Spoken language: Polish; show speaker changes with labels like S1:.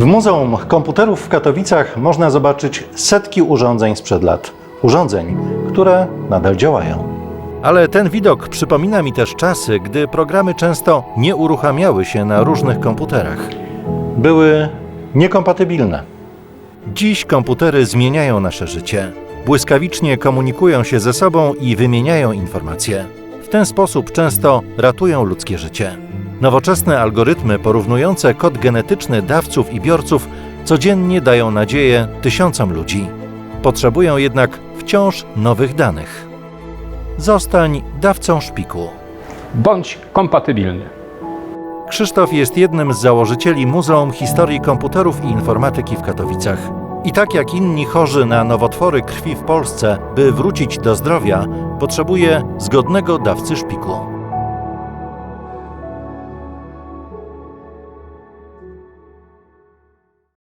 S1: W Muzeum Komputerów w Katowicach można zobaczyć setki urządzeń sprzed lat. Urządzeń, które nadal działają. Ale ten widok przypomina mi też czasy, gdy programy często nie uruchamiały się na różnych komputerach. Były niekompatybilne. Dziś komputery zmieniają nasze życie. Błyskawicznie komunikują się ze sobą i wymieniają informacje. W ten sposób często ratują ludzkie życie. Nowoczesne algorytmy porównujące kod genetyczny dawców i biorców codziennie dają nadzieję tysiącom ludzi. Potrzebują jednak wciąż nowych danych. Zostań dawcą szpiku.
S2: Bądź kompatybilny.
S1: Krzysztof jest jednym z założycieli Muzeum Historii Komputerów i Informatyki w Katowicach. I tak jak inni chorzy na nowotwory krwi w Polsce, by wrócić do zdrowia, potrzebuje zgodnego dawcy szpiku.